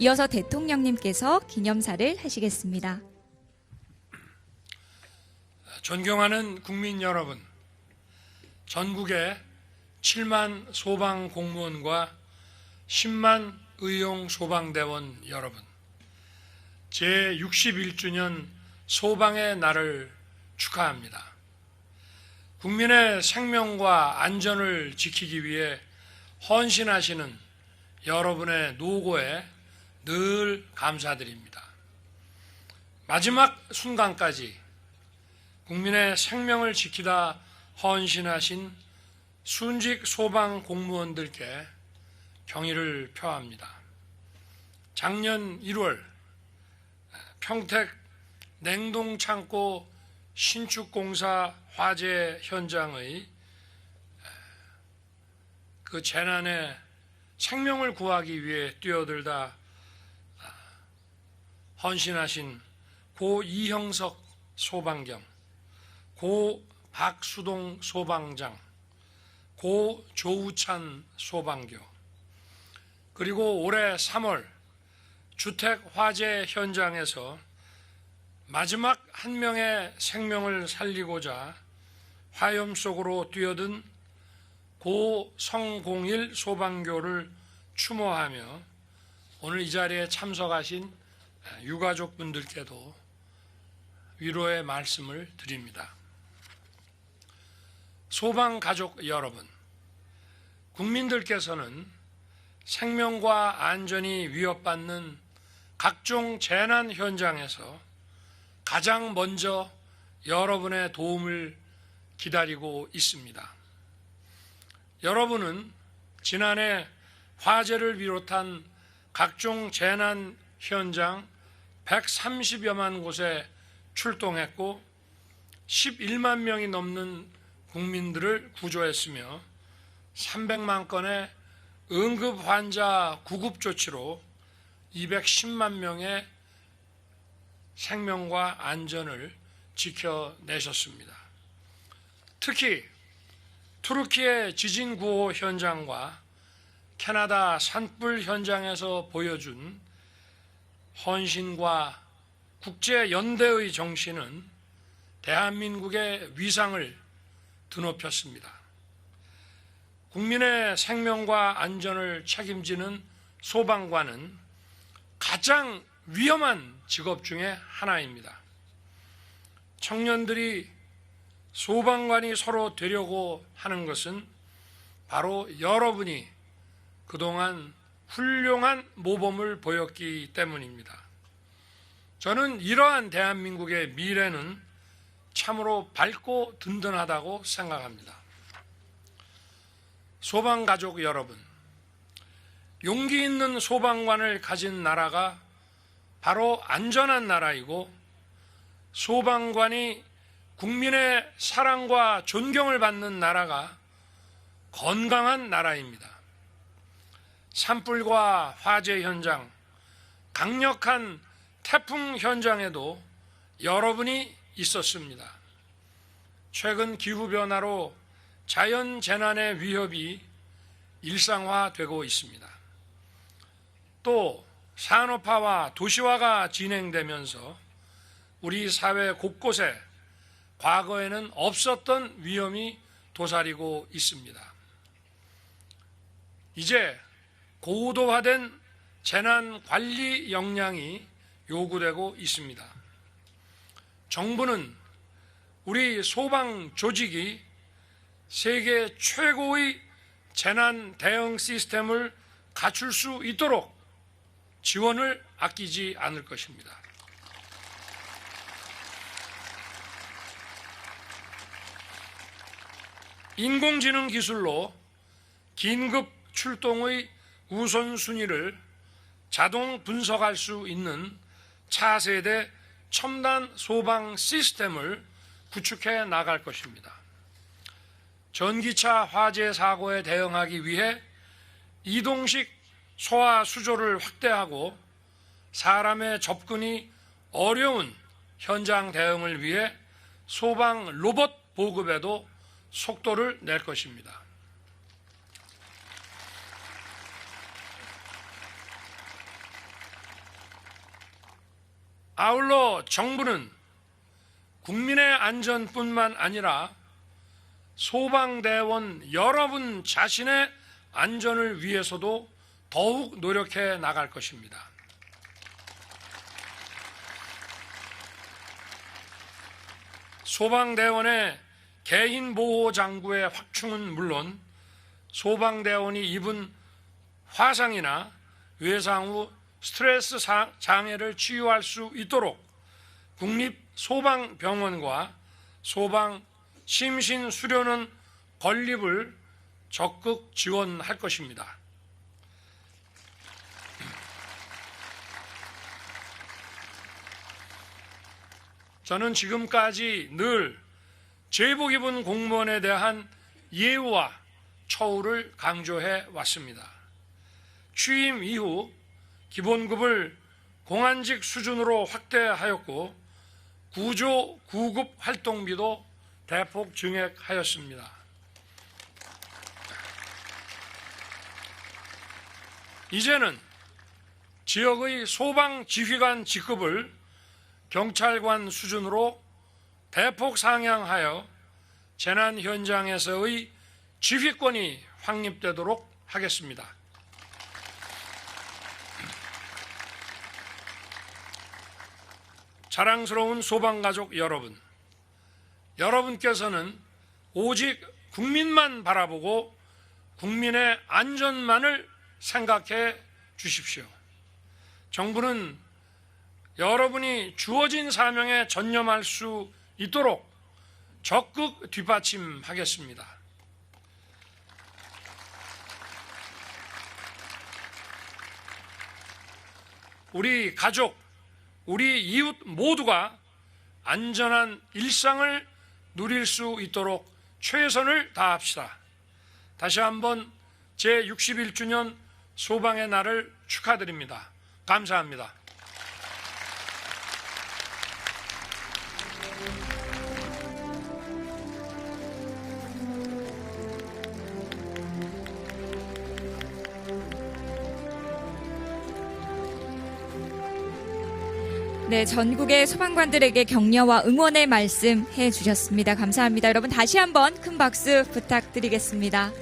이어서 대통령님께서 기념사를 하시겠습니다. 존경하는 국민 여러분, 전국의 7만 소방 공무원과 10만 의용 소방대원 여러분, 제 61주년 소방의 날을 축하합니다. 국민의 생명과 안전을 지키기 위해 헌신하시는 여러분의 노고에 늘 감사드립니다. 마지막 순간까지 국민의 생명을 지키다 헌신하신 순직 소방 공무원들께 경의를 표합니다. 작년 1월 평택 냉동창고 신축공사 화재 현장의 그 재난에 생명을 구하기 위해 뛰어들다 헌신하신 고 이형석 소방경 고 박수동 소방장, 고 조우찬 소방교, 그리고 올해 3월 주택 화재 현장에서 마지막 한 명의 생명을 살리고자 화염 속으로 뛰어든 고 성공일 소방교를 추모하며 오늘 이 자리에 참석하신 유가족분들께도 위로의 말씀을 드립니다. 소방 가족 여러분, 국민들께서는 생명과 안전이 위협받는 각종 재난 현장에서 가장 먼저 여러분의 도움을 기다리고 있습니다. 여러분은 지난해 화재를 비롯한 각종 재난 현장 130여만 곳에 출동했고 11만 명이 넘는 국민들을 구조했으며 300만 건의 응급 환자 구급 조치로 210만 명의 생명과 안전을 지켜내셨습니다. 특히 투르키의 지진 구호 현장과 캐나다 산불 현장에서 보여준 헌신과 국제 연대의 정신은 대한민국의 위상을 드높였습니다. 국민의 생명과 안전을 책임지는 소방관은 가장 위험한 직업 중에 하나입니다. 청년들이 소방관이 서로 되려고 하는 것은 바로 여러분이 그동안 훌륭한 모범을 보였기 때문입니다. 저는 이러한 대한민국의 미래는 참으로 밝고 든든하다고 생각합니다. 소방 가족 여러분, 용기 있는 소방관을 가진 나라가 바로 안전한 나라이고 소방관이 국민의 사랑과 존경을 받는 나라가 건강한 나라입니다. 산불과 화재 현장, 강력한 태풍 현장에도 여러분이 있었습니다. 최근 기후변화로 자연 재난의 위협이 일상화되고 있습니다. 또 산업화와 도시화가 진행되면서 우리 사회 곳곳에 과거에는 없었던 위험이 도사리고 있습니다. 이제 고도화된 재난 관리 역량이 요구되고 있습니다. 정부는 우리 소방 조직이 세계 최고의 재난 대응 시스템을 갖출 수 있도록 지원을 아끼지 않을 것입니다. 인공지능 기술로 긴급 출동의 우선순위를 자동 분석할 수 있는 차세대 첨단 소방 시스템을 구축해 나갈 것입니다. 전기차 화재 사고에 대응하기 위해 이동식 소화 수조를 확대하고 사람의 접근이 어려운 현장 대응을 위해 소방 로봇 보급에도 속도를 낼 것입니다. 아울러 정부는 국민의 안전뿐만 아니라 소방대원 여러분 자신의 안전을 위해서도 더욱 노력해 나갈 것입니다. 소방대원의 개인 보호 장구의 확충은 물론 소방대원이 입은 화상이나 외상 후 스트레스 사- 장애를 치유할 수 있도록 국립 소방병원과 소방 심신 수련원 건립을 적극 지원할 것입니다. 저는 지금까지 늘 제복 입은 공무원에 대한 예우와 처우를 강조해 왔습니다. 취임 이후 기본급을 공안직 수준으로 확대하였고 구조 구급 활동비도 대폭 증액하였습니다. 이제는 지역의 소방 지휘관 직급을 경찰관 수준으로 대폭 상향하여 재난 현장에서의 지휘권이 확립되도록 하겠습니다. 자랑스러운 소방가족 여러분, 여러분께서는 오직 국민만 바라보고 국민의 안전만을 생각해 주십시오. 정부는 여러분이 주어진 사명에 전념할 수 있도록 적극 뒷받침하겠습니다. 우리 가족, 우리 이웃 모두가 안전한 일상을 누릴 수 있도록 최선을 다합시다. 다시 한번 제 61주년 소방의 날을 축하드립니다. 감사합니다. 네, 전국의 소방관들에게 격려와 응원의 말씀 해 주셨습니다. 감사합니다. 여러분 다시 한번 큰 박수 부탁드리겠습니다.